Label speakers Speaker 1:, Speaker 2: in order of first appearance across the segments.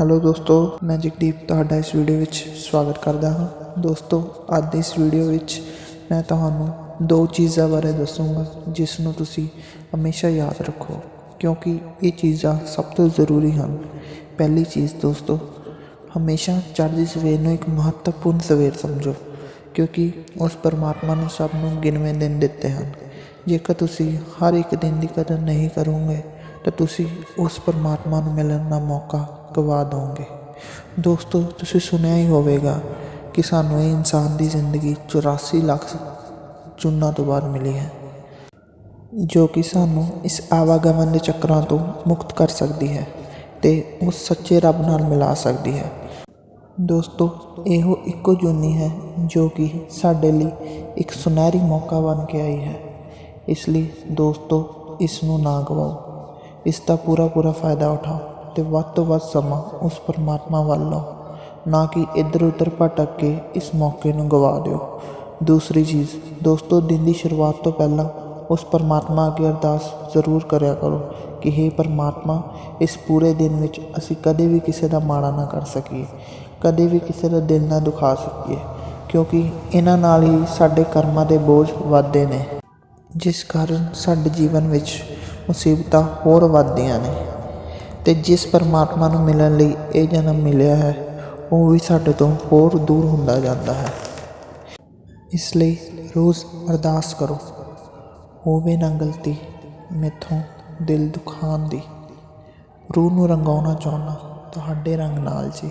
Speaker 1: Hello ਦੋਸਤੋ ਮੈਂ ਜਗਦੀਪ ਤੁਹਾਡਾ ਇਸ ਵੀਡੀਓ ਵਿੱਚ ਸਵਾਗਤ ਕਰਦਾ ਹਾਂ ਦੋਸਤੋ ਅੱਜ ਦੀ ਇਸ ਵੀਡੀਓ ਵਿੱਚ ਮੈਂ ਤੁਹਾਨੂੰ ਦੋ ਚੀਜ਼ਾਂ ਬਾਰੇ ਦੱਸੂੰਗਾ ਜਿਸ ਨੂੰ ਤੁਸੀਂ ਹਮੇਸ਼ਾ ਯਾਦ ਰੱਖੋ ਕਿਉਂਕਿ ਇਹ ਚੀਜ਼ਾਂ ਸਭ ਤੋਂ ਜ਼ਰੂਰੀ ਹਨ ਪਹਿਲੀ ਚੀਜ਼ ਦੋਸਤੋ ਹਮੇਸ਼ਾ ਚੜ੍ਹਦੀ ਸਵੇਰ ਨੂੰ ਇੱਕ ਮਹੱਤਵਪੂਰਨ ਸਵੇਰ ਸਮਝੋ ਕਿਉਂਕਿ ਉਸ ਪਰਮਾਤਮਾ ਨੇ ਸਭ ਨੂੰ ਗਿਣਵੇਂ ਦਿਨ ਦਿੱਤੇ ਹਨ ਜੇਕਰ ਤੁਸੀਂ ਹਰ ਇੱਕ ਦਿਨ ਦੀ ਕਦਰ ਨਹੀਂ ਕਰੋਗੇ ਤਾਂ ਤੁਸੀਂ ਉਸ ਪਰਮਾਤਮਾ ਨੂੰ ਮਿਲਣ ਦਾ ਮੌਕਾ ਗਵਾ ਦੋਗੇ ਦੋਸਤੋ, ਤੁਸੀਂ ਸੁਣਿਆ ਹੀ ਹੋਵੇਗਾ ਕਿ ਸਾਨੂੰ ਇਹ ਇਨਸਾਨ ਦੀ ਜ਼ਿੰਦਗੀ 84 ਲੱਖ ਚੁਣਨਾ ਤੋਂ ਬਾਅਦ ਮਿਲੀ ਹੈ, ਜੋ ਕਿ ਸਾਨੂੰ ਇਸ ਆਵਾਗਮਨ ਦੇ ਚੱਕਰਾਂ ਤੋਂ ਮੁਕਤ ਕਰ ਸਕਦੀ ਹੈ ਤੇ ਉਸ ਸੱਚੇ ਰੱਬ ਨਾਲ ਮਿਲਾ ਸਕਦੀ ਹੈ। ਦੋਸਤੋ, ਇਹੋ ਇੱਕੋ ਜੂਨੀ ਹੈ ਜੋ ਕਿ ਸਾਡੇ ਲਈ ਇੱਕ ਸੁਨਹਿਰੀ ਮੌਕਾ ਬਣ ਕੇ ਆਈ ਹੈ। ਇਸ ਲਈ ਦੋਸਤੋ, ਇਸ ਨੂੰ ਨਾ ਗਵਾਓ। ਇਸ ਦਾ ਪੂਰਾ ਪੂਰਾ ਫਾਇਦਾ ਉਠਾਓ। ਅਤੇ ਵੱਧ ਤੋਂ ਵੱਧ ਸਮਾਂ ਉਸ ਪਰਮਾਤਮਾ ਵੱਲ ਲਾਓ ਨਾ ਕਿ ਇੱਧਰ ਉੱਧਰ ਭਟਕ ਕੇ ਇਸ ਮੌਕੇ ਨੂੰ ਗਵਾ ਦਿਓ। ਦੂਸਰੀ ਚੀਜ਼, ਦੋਸਤੋ, ਦਿਨ ਦੀ ਸ਼ੁਰੂਆਤ ਤੋਂ ਪਹਿਲਾਂ ਉਸ ਪਰਮਾਤਮਾ ਅੱਗੇ ਅਰਦਾਸ ਜ਼ਰੂਰ ਕਰਿਆ ਕਰੋ ਕਿ हे ਪਰਮਾਤਮਾ, ਇਸ ਪੂਰੇ ਦਿਨ ਵਿੱਚ ਅਸੀਂ ਕਦੇ ਵੀ ਕਿਸੇ ਦਾ ਮਾੜਾ ਨਾ ਕਰ ਸਕੀਏ, ਕਦੇ ਵੀ ਕਿਸੇ ਦਾ ਦਿਲ ਨਾ ਦੁਖਾ ਸਕੀਏ, ਕਿਉਂਕਿ ਇਹਨਾਂ ਨਾਲ ਹੀ ਸਾਡੇ ਕਰਮਾਂ ਦੇ ਬੋਝ ਵੱਧਦੇ ਨੇ। ਜਿਸ ਕਾਰਨ ਸਾਡੇ ਜੀਵਨ ਵਿੱਚ ਮੁਸੀਬਤਾਂ ਹੋਰ ਵੱਧਦੀਆਂ ਨੇ। ਅਤੇ ਜਿਸ ਪਰਮਾਤਮਾ ਨੂੰ ਮਿਲਣ ਲਈ ਇਹ ਜਨਮ ਮਿਲਿਆ ਹੈ, ਉਹ ਵੀ ਸਾਡੇ ਤੋਂ ਹੋਰ ਦੂਰ ਹੁੰਦਾ ਜਾਂਦਾ ਹੈ। ਇਸ ਲਈ ਰੋਜ਼ ਅਰਦਾਸ ਕਰੋ, ਹੋਵੇ ਨਾ ਗਲਤੀ, ਮੈਥੋਂ ਦਿਲ ਦੁਖਾਉਣ ਦੀ। ਰੂਹ ਨੂੰ ਰੰਗਾਉਣਾ ਚਾਹੁੰਦਾ, ਤੁਹਾਡੇ ਰੰਗ ਨਾਲ ਜੀ।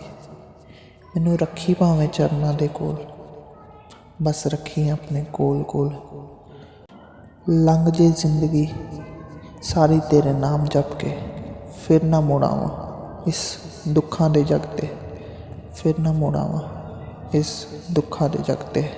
Speaker 1: ਮੈਨੂੰ ਰੱਖੀ ਭਾਵੇਂ ਚਰਨਾਂ ਦੇ ਕੋਲ, ਬਸ ਰੱਖੀ ਆਪਣੇ ਕੋਲ ਕੋਲ। ਲੰਘ ਜੇ ਜ਼ਿੰਦਗੀ, ਸਾਰੀ ਤੇਰੇ ਨਾਮ ਜਪ ਕੇ। ਫਿਰ ਨਾ ਮੁੜਾਵਾਂ ਇਸ ਦੁੱਖਾਂ ਦੇ ਜੱਗ ਤੇ, ਫਿਰ ਨਾ ਮੁੜਾਵਾਂ ਇਸ ਦੁੱਖਾਂ ਦੇ ਜੱਗ ਤੇ।